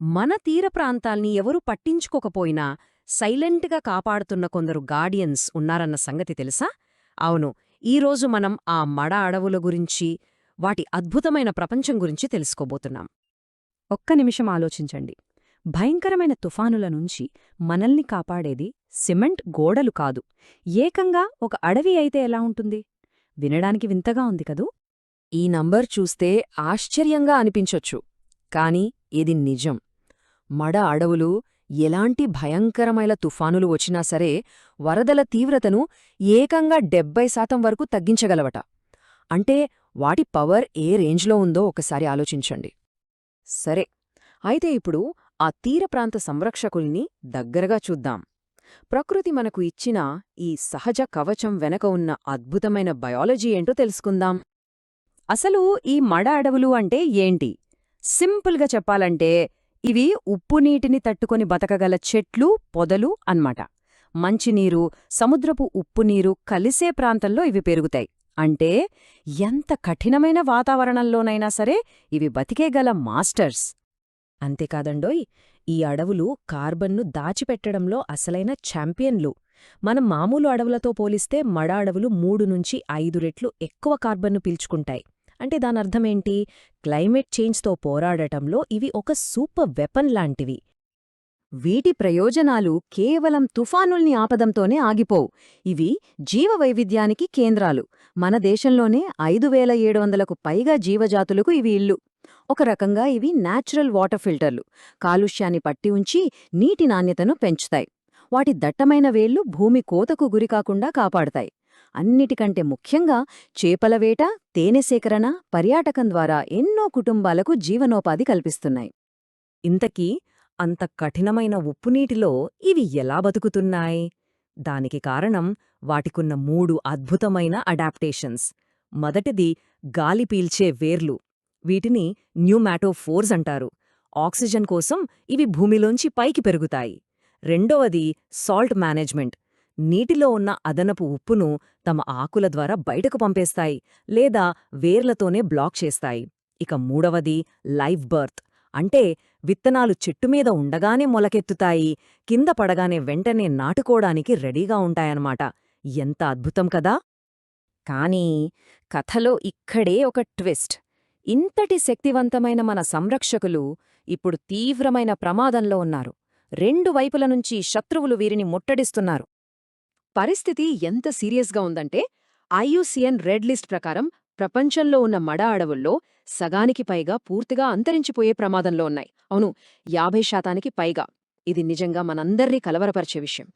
మన తీర ప్రాంతాల్ని ఎవరూ పట్టించుకోకపోయినా సైలెంట్గా కాపాడుతున్న కొందరు గార్డియన్స్ ఉన్నారన్న సంగతి తెలుసా? అవును ఈరోజు మనం ఆ మడ అడవుల గురించి వాటి అద్భుతమైన ప్రపంచం గురించి తెలుసుకోబోతున్నాం. ఒక్క నిమిషం ఆలోచించండి. భయంకరమైన తుఫానుల నుంచి మనల్ని కాపాడేది సిమెంట్ గోడలు కాదు. ఏకంగా ఒక అడవి అయితే ఎలా ఉంటుంది? వినడానికి వింతగా ఉంది కదూ? ఈ నంబర్ చూస్తే ఆశ్చర్యంగా అనిపించొచ్చు. కాని ఇది నిజం. మడ అడవులు ఎలాంటి భయంకరమైన తుఫానులు వచ్చినా సరే వరదల తీవ్రతను ఏకంగా డెబ్బై శాతం వరకు తగ్గించగలవట. అంటే వాటి పవర్ ఏ రేంజ్లో ఉందో ఒకసారి ఆలోచించండి. సరే అయితే ఇప్పుడు ఆ తీర ప్రాంత సంరక్షకుల్ని దగ్గరగా చూద్దాం. ప్రకృతి మనకు ఇచ్చిన ఈ సహజ కవచం వెనక ఉన్న అద్భుతమైన బయాలజీ ఏంటో తెలుసుకుందాం. అసలు ఈ మడ అడవులు అంటే ఏంటి? సింపుల్గా చెప్పాలంటే ఇవి ఉప్పు నీటిని తట్టుకొని బతకగల చెట్లు పొదలు అన్మాట మంచినీరు సముద్రపు ఉప్పునీరు కలిసే ప్రాంతంలో ఇవి పెరుగుతాయి. అంటే ఎంత కఠినమైన వాతావరణంలోనైనా సరే ఇవి బతికేగల మాస్టర్స్. అంతేకాదండోయ్ ఈ అడవులు కార్బన్ను దాచిపెట్టడంలో అసలైన ఛాంపియన్లు. మనం మామూలు అడవులతో పోలిస్తే మడ అడవులు మూడు నుంచి ఐదు రెట్లు ఎక్కువ కార్బన్ను పీల్చుకుంటాయి. అంటే దానర్థమేంటి క్లైమేట్ చేంజ్తో పోరాడటంలో ఇవి ఒక సూపర్ వెపన్ లాంటివి. వీటి ప్రయోజనాలు కేవలం తుఫానుల్ని ఆపదంతోనే ఆగిపోవు. ఇవి జీవవైవిధ్యానికి కేంద్రాలు. మన దేశంలోనే ఐదు వేల ఏడు వందలకు పైగా జీవజాతులకు ఇవి ఇల్లు ఒక రకంగా ఇవి నాచురల్ వాటర్ ఫిల్టర్లు. కాలుష్యాన్ని పట్టి ఉంచి నీటి నాణ్యతను పెంచుతాయి. వాటి దట్టమైన వేళ్ళు భూమి కోతకు గురికాకుండా కాపాడతాయి. అన్నిటికంటే ముఖ్యంగా చేపల వేట తేనె సేకరణ పర్యాటకం ద్వారా ఎన్నో కుటుంబాలకు జీవనోపాధి కల్పిస్తున్నాయి. ఇంతకీ అంత కఠినమైన ఉప్పునీటిలో ఇవి ఎలా బతుకుతున్నాయి? దానికి కారణం వాటికున్న మూడు అద్భుతమైన అడాప్టేషన్స్. మొదటిది గాలి పీల్చే వేర్లు. వీటిని న్యూమాటోఫోర్స్ అంటారు. ఆక్సిజన్ కోసం ఇవి భూమిలోంచి పైకి పెరుగుతాయి. రెండవది సాల్ట్ మేనేజ్మెంట్. నీటిలో ఉన్న అదనపు ఉప్పును తమ ఆకుల ద్వారా బయటకు పంపేస్తాయి లేదా వేర్లతోనే బ్లాక్ చేస్తాయి. ఇక మూడవది లైవ్ బర్త్. అంటే విత్తనాలు చెట్టుమీద ఉండగానే మొలకెత్తుతాయి కింద పడగానే వెంటనే నాటుకోడానికి రెడీగా ఉంటాయన్నమాట. ఎంత అద్భుతం కదా! కానీ కథలో ఇక్కడే ఒక ట్విస్ట్. ఇంతటి శక్తివంతమైన మన సంరక్షకులు ఇప్పుడు తీవ్రమైన ప్రమాదంలో ఉన్నారు. రెండు వైపుల నుంచి శత్రువులు వీరిని ముట్టడిస్తున్నారు. పరిస్థితి ఎంత సీరియస్గా ఉందంటే ఐయుసిఎన్ రెడ్ లిస్ట్ ప్రకారం ప్రపంచంలో ఉన్న మడ అడవుల్లో సగానికి పైగా పూర్తిగా అంతరించిపోయే ప్రమాదంలో ఉన్నాయి. అవును యాభై శాతానికి పైగా. ఇది నిజంగా మనందర్నీ కలవరపరిచే విషయం.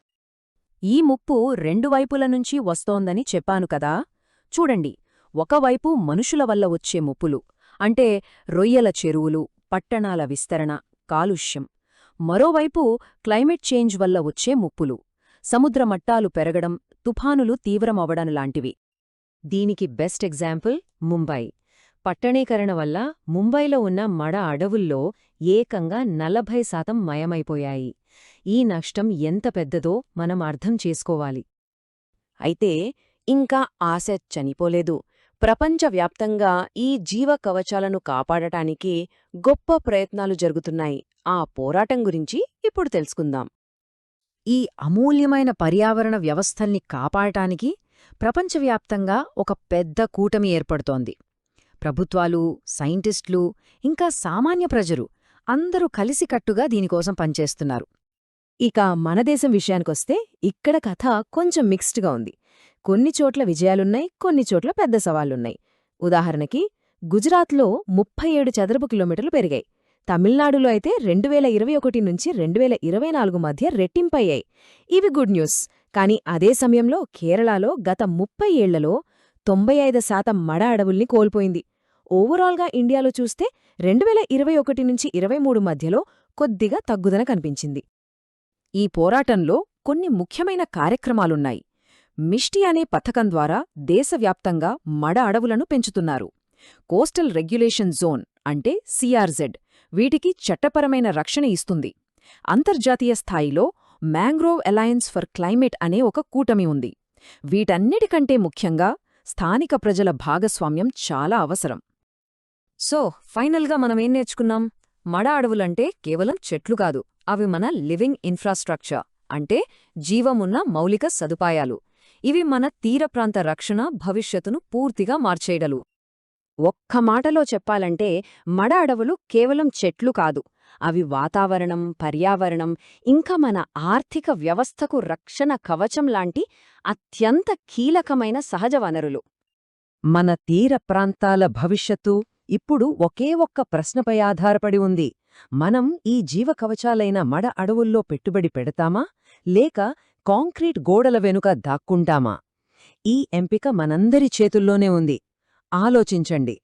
ఈ ముప్పు రెండు వైపుల నుంచి వస్తోందని చెప్పాను కదా? చూడండి ఒకవైపు మనుషుల వల్ల వచ్చే ముప్పులు అంటే రొయ్యల చెరువులు పట్టణాల విస్తరణ కాలుష్యం. మరోవైపు క్లైమేట్ చేంజ్ వల్ల వచ్చే ముప్పులు. సముద్ర మట్టాలు పెరగడం తుఫానులు తీవ్రమవడం లాంటివి దీనికి బెస్ట్ ఎగ్జాంపుల్ ముంబై. పట్టణీకరణ వల్ల ముంబైలో ఉన్న మడ అడవుల్లో ఏకంగా నలభై శాతం మయమైపోయాయి. ఈ నష్టం ఎంత పెద్దదో మనం అర్థం చేసుకోవాలి. అయితే ఇంకా ఆశ చనిపోలేదు. ప్రపంచవ్యాప్తంగా ఈ జీవ కవచాలను కాపాడటానికి గొప్ప ప్రయత్నాలు జరుగుతున్నాయి. ఆ పోరాటం గురించి ఇప్పుడు తెలుసుకుందాం. ఈ అమూల్యమైన పర్యావరణ వ్యవస్థల్ని కాపాడటానికి ప్రపంచవ్యాప్తంగా ఒక పెద్ద కూటమి ఏర్పడుతోంది. ప్రభుత్వాలు సైంటిస్టులు ఇంకా సామాన్య ప్రజలు అందరూ కలిసికట్టుగా దీనికోసం పనిచేస్తున్నారు. ఇక మన దేశం విషయానికొస్తే ఇక్కడ కథ కొంచెం మిక్స్డ్గా ఉంది. కొన్ని చోట్ల విజయాలున్నాయి కొన్ని చోట్ల పెద్ద సవాళ్ళున్నాయి ఉదాహరణకి గుజరాత్లో ముప్పై ఏడు చదరపు కిలోమీటర్లు పెరిగాయి. తమిళనాడులో అయితే రెండు వేల ఇరవై ఒకటి నుంచి రెండు వేల ఇరవై నాలుగు మధ్య రెట్టింపయ్యాయి. ఇవి గుడ్ న్యూస్. కానీ అదే సమయంలో కేరళలో గత ముప్పై ఏళ్ళలో తొంభై ఐదు శాతం మడ అడవుల్ని కోల్పోయింది. ఓవరాల్గా ఇండియాలో చూస్తే రెండు వేల ఇరవై ఒకటి నుంచి ఇరవై మూడు మధ్యలో కొద్దిగా తగ్గుదన కనిపించింది. ఈ పోరాటంలో కొన్ని ముఖ్యమైన కార్యక్రమాలున్నాయి. మిష్టి అనే పథకం ద్వారా దేశవ్యాప్తంగా మడ అడవులను పెంచుతున్నారు. కోస్టల్ రెగ్యులేషన్ జోన్ అంటే సిఆర్జెడ్ వీటికి చట్టపరమైన రక్షణ ఇస్తుంది. అంతర్జాతీయ స్థాయిలో మ్యాంగ్రోవ్ అలయన్స్ ఫర్ క్లైమేట్ అనే ఒక కూటమి ఉంది. వీటన్నిటికంటే ముఖ్యంగా స్థానిక ప్రజల భాగస్వామ్యం చాలా అవసరం. సో ఫైనల్గా మనమేం నేర్చుకున్నాం? మడ అడవులంటే కేవలం చెట్లు కాదు అవి మన లివింగ్ ఇన్ఫ్రాస్ట్రక్చర్ అంటే జీవమున్న మౌలిక సదుపాయాలు. ఇవి మన తీర ప్రాంత రక్షణ భవిష్యత్తును పూర్తిగా మార్చేయడలు ఒక్క మాటలో చెప్పాలంటే మడ అడవులు కేవలం చెట్లు కాదు. అవి వాతావరణం పర్యావరణం ఇంకా మన ఆర్థిక వ్యవస్థకు రక్షణ కవచం లాంటి అత్యంత కీలకమైన సహజ వనరులు. మన తీర ప్రాంతాల భవిష్యత్తు ఇప్పుడు ఒకే ఒక్క ప్రశ్నపై ఆధారపడి ఉంది. మనం ఈ జీవకవచాలైన మడ అడవుల్లో పెట్టుబడి పెడతామా? లేక కాంక్రీట్ గోడల వెనుక దాక్కుంటామా? ఈ ఎంపిక మనందరి చేతుల్లోనే ఉంది. ఆలోచించండి.